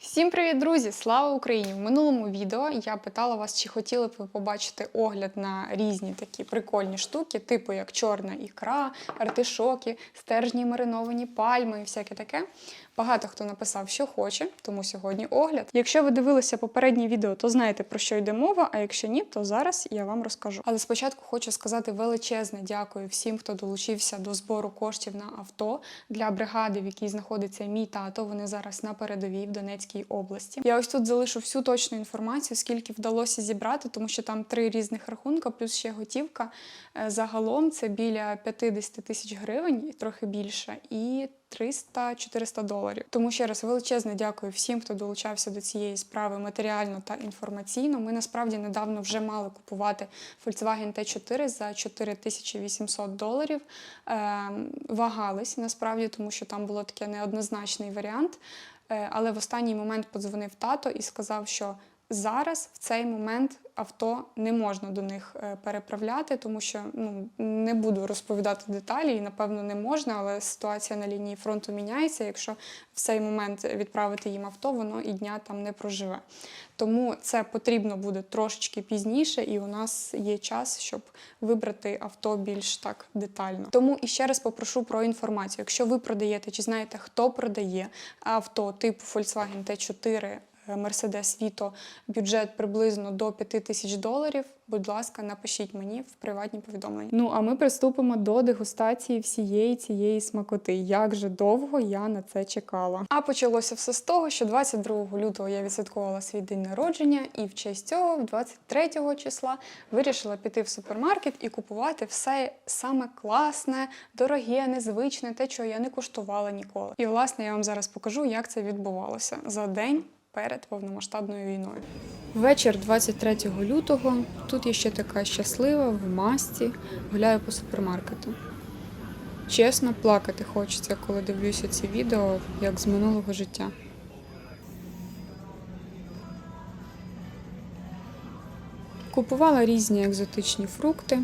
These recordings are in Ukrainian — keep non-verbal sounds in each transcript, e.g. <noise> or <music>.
Всім привіт, друзі! Слава Україні! В минулому відео я питала вас, чи хотіли б ви побачити огляд на різні такі прикольні штуки, типу як чорна ікра, артишоки, стержні мариновані пальми і всяке таке. Багато хто написав, що хоче, тому сьогодні огляд. Якщо ви дивилися попереднє відео, то знаєте про що йде мова. А якщо ні, то зараз я вам розкажу. Але спочатку хочу сказати величезне дякую всім, хто долучився до збору коштів на авто для бригади, в якій знаходиться мій тато. Вони зараз на передовій в Донецькій області. Я ось тут залишу всю точну інформацію, скільки вдалося зібрати, тому що там три різних рахунка, плюс ще готівка. Е, Загалом це біля 50 тисяч гривень, трохи більше, і 300-400 доларів. Тому ще раз величезне дякую всім, хто долучався до цієї справи матеріально та інформаційно. Ми насправді недавно вже мали купувати Volkswagen T4 за 4800 доларів. Ем, вагались насправді, тому що там було таке неоднозначний варіант. Е, Але в останній момент подзвонив тато і сказав, що зараз в цей момент авто не можна до них е, переправляти, тому що ну не буду розповідати деталі, і напевно не можна, але ситуація на лінії фронту міняється. Якщо в цей момент відправити їм авто, воно і дня там не проживе. Тому це потрібно буде трошечки пізніше, і у нас є час, щоб вибрати авто більш так детально. Тому і ще раз попрошу про інформацію. Якщо ви продаєте чи знаєте, хто продає авто типу Volkswagen T4, Mercedes Vito, бюджет приблизно до 5 тисяч доларів. Будь ласка, напишіть мені в приватні повідомлення. Ну а ми приступимо до дегустації всієї цієї смакоти. Як же довго я на це чекала. А почалося все з того, що 22 лютого я відсвяткувала свій день народження, і в честь цього, 23 числа, вирішила піти в супермаркет і купувати все саме класне, дороге, незвичне, те, чого я не куштувала ніколи. І власне я вам зараз покажу, як це відбувалося за день перед повномасштабною війною. Вечір 23 лютого. Тут я ще така щаслива в масці, гуляю по супермаркету. Чесно, плакати хочеться, коли дивлюся ці відео, як з минулого життя. Купувала різні екзотичні фрукти.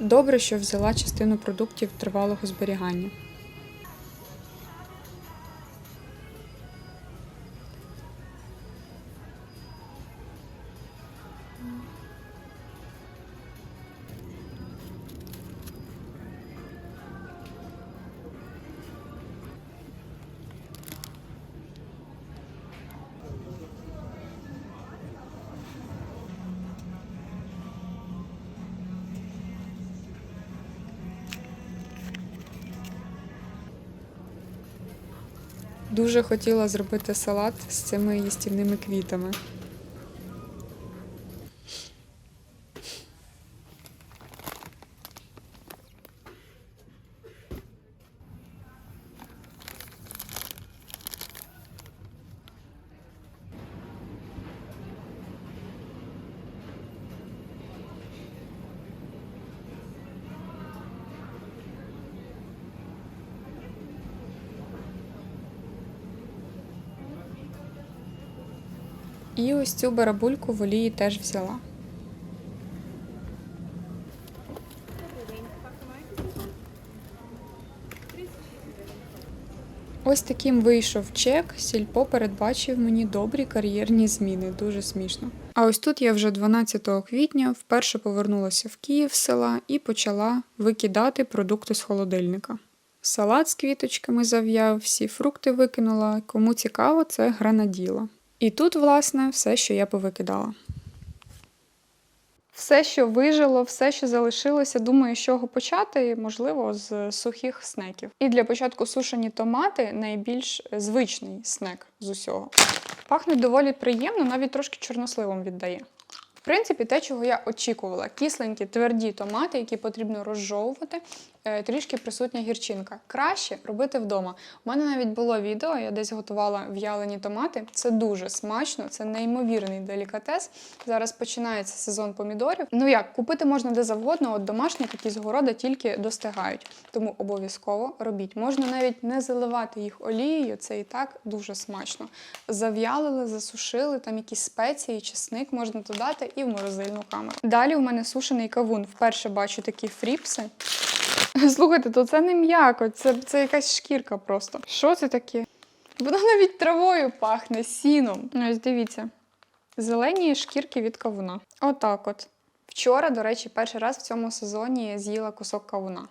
Добре, що взяла частину продуктів тривалого зберігання. Дуже хотіла зробити салат з цими їстівними квітами. І ось цю барабульку в олії теж взяла. Ось таким вийшов чек. Сільпо передбачив мені добрі кар'єрні зміни. Дуже смішно. А ось тут я вже 12 квітня вперше повернулася в Київ села і почала викидати продукти з холодильника. Салат з квіточками зав'яв, всі фрукти викинула. Кому цікаво, це гранаділа. І тут, власне, все, що я повикидала. Все, що вижило, все, що залишилося, думаю, з чого почати, можливо, з сухих снеків. І для початку сушені томати найбільш звичний снек з усього. Пахнуть доволі приємно, навіть трошки чорносливом віддає. В принципі, те, чого я очікувала: кисленькі, тверді томати, які потрібно розжовувати. Е, трішки присутня гірчинка. Краще робити вдома. У мене навіть було відео, я десь готувала в'ялені томати. Це дуже смачно, це неймовірний делікатес. Зараз починається сезон помідорів. Ну як, купити можна де завгодно, от домашні такі з тільки достигають. Тому обов'язково робіть. Можна навіть не заливати їх олією, це і так дуже смачно. Зав'ялили, засушили, там якісь спеції, чесник можна додати і в морозильну камеру. Далі у мене сушений кавун. Вперше бачу такі фріпси. <laughs> Слухайте, то це не м'яко, це, це якась шкірка просто. Що це таке? Воно навіть травою пахне, сіном. Ну, Ось дивіться. Зелені шкірки від кавуна. Отак от. Вчора, до речі, перший раз в цьому сезоні я з'їла кусок кавуна.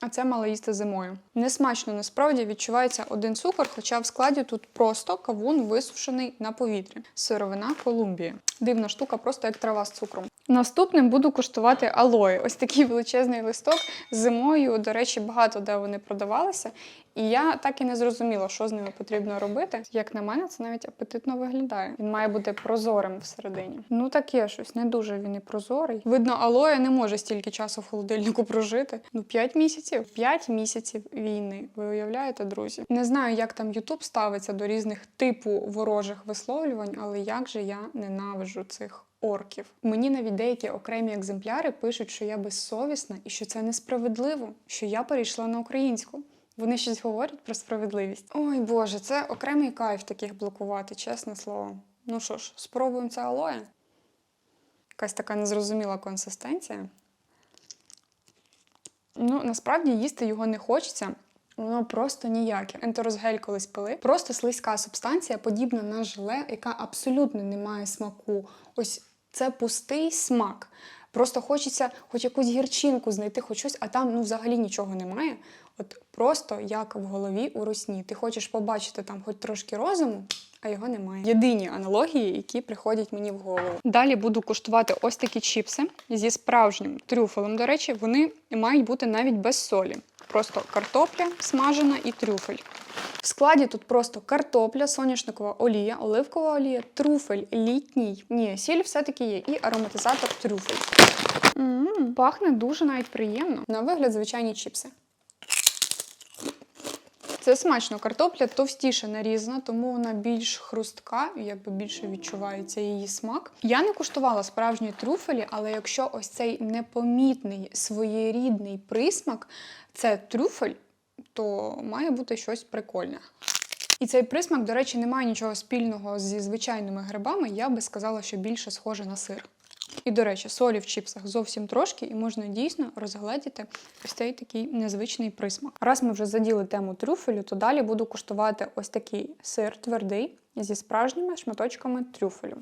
А це мала їсти зимою. Несмачно насправді відчувається один цукор, хоча в складі тут просто кавун висушений на повітрі. Сировина Колумбія. Дивна штука, просто як трава з цукром. Наступним буду куштувати алої. Ось такий величезний листок. Зимою, до речі, багато де вони продавалися. І я так і не зрозуміла, що з ними потрібно робити. Як на мене, це навіть апетитно виглядає. Він має бути прозорим всередині. Ну таке щось, не дуже він і прозорий. Видно, алоя не може стільки часу в холодильнику прожити. Ну, 5 місяців. 5 місяців війни. Ви уявляєте, друзі? Не знаю, як там Ютуб ставиться до різних типу ворожих висловлювань, але як же я ненавиджу цих. Орків мені навіть деякі окремі екземпляри пишуть, що я безсовісна і що це несправедливо, що я перейшла на українську. Вони щось говорять про справедливість. Ой Боже, це окремий кайф таких блокувати, чесне слово. Ну що ж, спробуємо це алоє. Якась така незрозуміла консистенція. Ну, насправді їсти його не хочеться. Воно просто ніяке. Ентерозгель колись пили. Просто слизька субстанція, подібна на желе, яка абсолютно не має смаку. Ось це пустий смак. Просто хочеться хоч якусь гірчинку знайти, хоч щось, а там ну взагалі нічого немає. От просто як в голові у русні. Ти хочеш побачити там хоч трошки розуму, а його немає. Єдині аналогії, які приходять мені в голову. Далі буду куштувати ось такі чіпси зі справжнім трюфелем. До речі, вони мають бути навіть без солі. Просто картопля смажена і трюфель. В складі тут просто картопля, соняшникова олія, оливкова олія, трюфель літній. Ні, сіль все-таки є, і ароматизатор трюфель. М, Пахне дуже навіть приємно. На вигляд звичайні чіпси. Це смачно. Картопля товстіше нарізана, тому вона більш хрустка, і якби більше відчувається її смак. Я не куштувала справжні трюфелі, але якщо ось цей непомітний своєрідний присмак це трюфель, то має бути щось прикольне. І цей присмак, до речі, не має нічого спільного зі звичайними грибами. Я би сказала, що більше схоже на сир. І, до речі, солі в чіпсах зовсім трошки, і можна дійсно розгледіти ось цей такий незвичний присмак. Раз ми вже заділи тему трюфелю, то далі буду куштувати ось такий сир твердий зі справжніми шматочками трюфелю.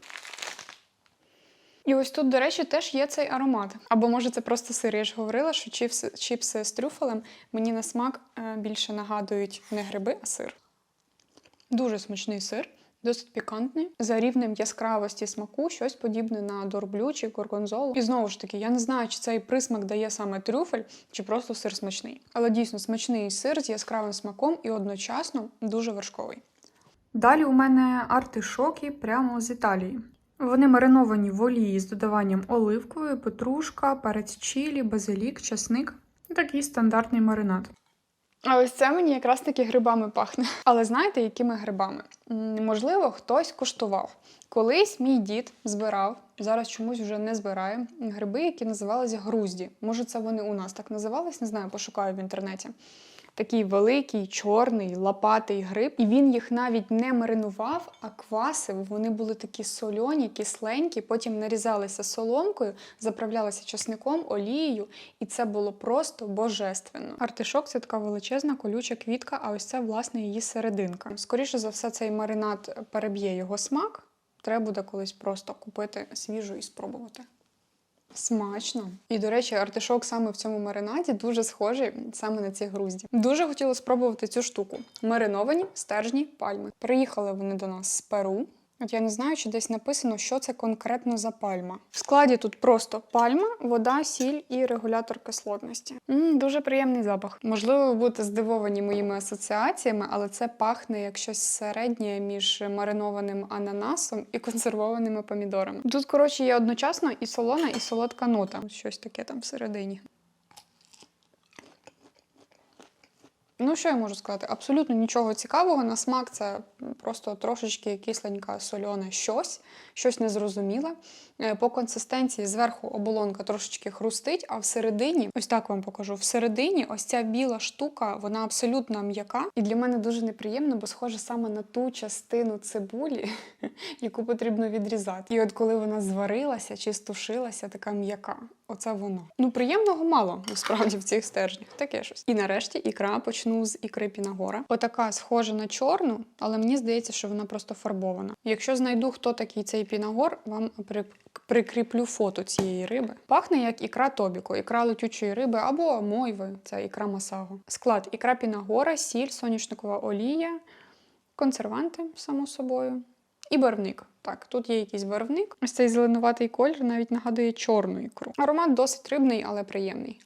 І ось тут, до речі, теж є цей аромат. Або може це просто сир. Я ж говорила, що чіпси, чіпси з трюфелем мені на смак е, більше нагадують не гриби, а сир. Дуже смачний сир, досить пікантний. За рівнем яскравості смаку щось подібне на дорблю чи горгонзолу. І знову ж таки, я не знаю, чи цей присмак дає саме трюфель, чи просто сир смачний. Але дійсно смачний сир з яскравим смаком і одночасно дуже вершковий. Далі у мене артишоки прямо з Італії. Вони мариновані в олії з додаванням оливкової, петрушка, перець чилі, базилік, часник. Такий стандартний маринад. А ось це мені якраз таки грибами пахне. Але знаєте, якими грибами? Можливо, хтось куштував. Колись мій дід збирав, зараз чомусь вже не збирає, гриби, які називалися грузді. Може, це вони у нас так називались, не знаю, пошукаю в інтернеті. Такий великий, чорний, лопатий гриб, і він їх навіть не маринував, а квасив. Вони були такі сольоні, кисленькі, потім нарізалися соломкою, заправлялися часником, олією, і це було просто божественно. Артишок це така величезна колюча квітка, а ось це власне її серединка. Скоріше за все, цей маринад переб'є його смак. Треба буде колись просто купити свіжу і спробувати. Смачно. І, до речі, артишок саме в цьому маринаді дуже схожий саме на ці грузді. Дуже хотіла спробувати цю штуку. Мариновані стержні пальми. Приїхали вони до нас з Перу. От я не знаю, чи десь написано, що це конкретно за пальма. В складі тут просто пальма, вода, сіль і регулятор кислотності. м дуже приємний запах. Можливо, ви будете здивовані моїми асоціаціями, але це пахне як щось середнє між маринованим ананасом і консервованими помідорами. Тут, коротше, є одночасно і солона, і солодка нота. Щось таке там всередині. Ну, що я можу сказати? Абсолютно нічого цікавого. На смак це просто трошечки кисленька, сольоне щось, щось незрозуміле. Е, По консистенції зверху оболонка трошечки хрустить, а всередині, ось так вам покажу, всередині ось ця біла штука, вона абсолютно м'яка. І для мене дуже неприємно, бо схоже саме на ту частину цибулі, <laughs> яку потрібно відрізати. І от коли вона зварилася чи стушилася, така м'яка. Оце воно. Ну, приємного мало насправді в цих стержнях. Таке щось. І нарешті ікра почну з ікри Пінагора. Отака схожа на чорну, але мені здається, що вона просто фарбована. Якщо знайду, хто такий цей Пінагор, вам при... прикріплю фото цієї риби. Пахне як ікра Тобіко, ікра летючої риби або мойви, це ікра Масаго. Склад ікра Пінагора, сіль, соняшникова олія, консерванти, само собою. І барвник. Так, тут є якийсь барвник. Ось цей зеленуватий колір навіть нагадує чорну ікру. Аромат досить рибний, але приємний.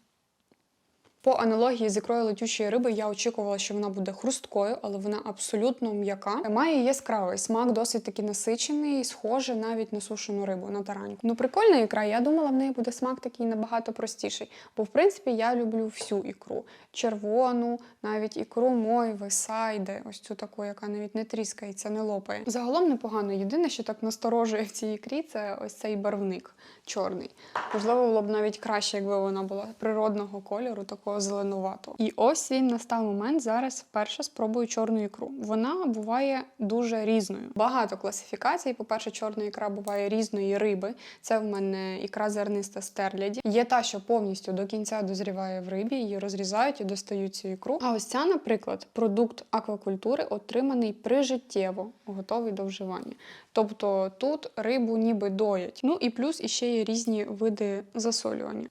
По аналогії з ікрою летючої риби я очікувала, що вона буде хрусткою, але вона абсолютно м'яка. Має яскравий смак, досить таки насичений, схожий навіть на сушену рибу, на тараньку. Ну, прикольна ікра. Я думала, в неї буде смак такий набагато простіший. Бо, в принципі, я люблю всю ікру: червону, навіть ікру мойви, сайди, ось цю таку, яка навіть не тріскається, не лопає. Загалом непогано. Єдине, що так насторожує в цій ікрі, це ось цей барвник чорний. Можливо, було б навіть краще, якби вона була природного кольору, такого зеленуватого. І ось він настав момент. Зараз вперше спробую чорну ікру. Вона буває дуже різною. Багато класифікацій. По-перше, чорна ікра буває різної риби. Це в мене ікра зерниста стерляді. Є та, що повністю до кінця дозріває в рибі, її розрізають і достають цю ікру. А ось ця, наприклад, продукт аквакультури, отриманий прижиттєво, готовий до вживання. Тобто тут рибу ніби доять. Ну і плюс іще є різні види засолювання.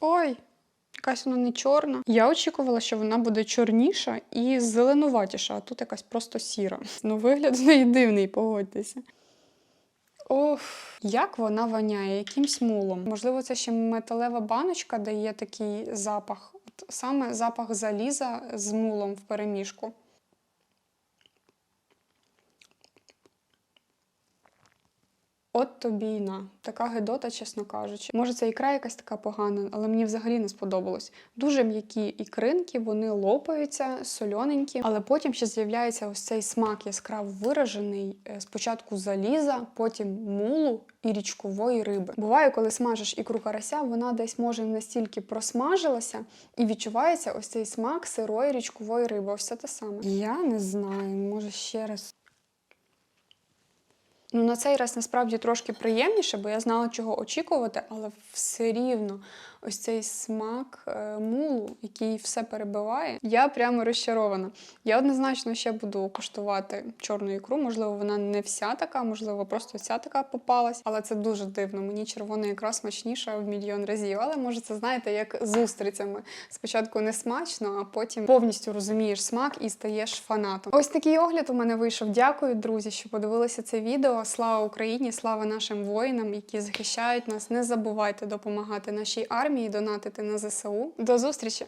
Ой! Якась вона не чорна. Я очікувала, що вона буде чорніша і зеленуватіша, а тут якась просто сіра. Ну, вигляд в неї дивний, погодьтеся. Оф, як вона воняє, якимсь мулом. Можливо, це ще металева баночка дає такий запах. От саме запах заліза з мулом в переміжку. От тобі й на. Така гидота, чесно кажучи. Може, це ікра якась така погана, але мені взагалі не сподобалось. Дуже м'які ікринки, вони лопаються, сольоненькі, але потім ще з'являється ось цей смак яскраво виражений. е, Спочатку заліза, потім мулу і річкової риби. Буває, коли смажиш ікру карася, вона десь може настільки просмажилася, і відчувається ось цей смак сирої річкової риби. Ось це те саме. Я не знаю, може ще раз. Ну, на цей раз насправді трошки приємніше, бо я знала, чого очікувати, але все рівно ось цей смак е, мулу, який все перебиває, я прямо розчарована. Я однозначно ще буду куштувати чорну ікру. Можливо, вона не вся така, можливо, просто ця така попалась, але це дуже дивно. Мені червона ікра смачніша в мільйон разів. Але може, це знаєте, як з устрицями. Спочатку не смачно, а потім повністю розумієш смак і стаєш фанатом. Ось такий огляд у мене вийшов. Дякую, друзі, що подивилися це відео. Слава Україні! Слава нашим воїнам, які захищають нас. Не забувайте допомагати нашій армії, донатити на ЗСУ. До зустрічі!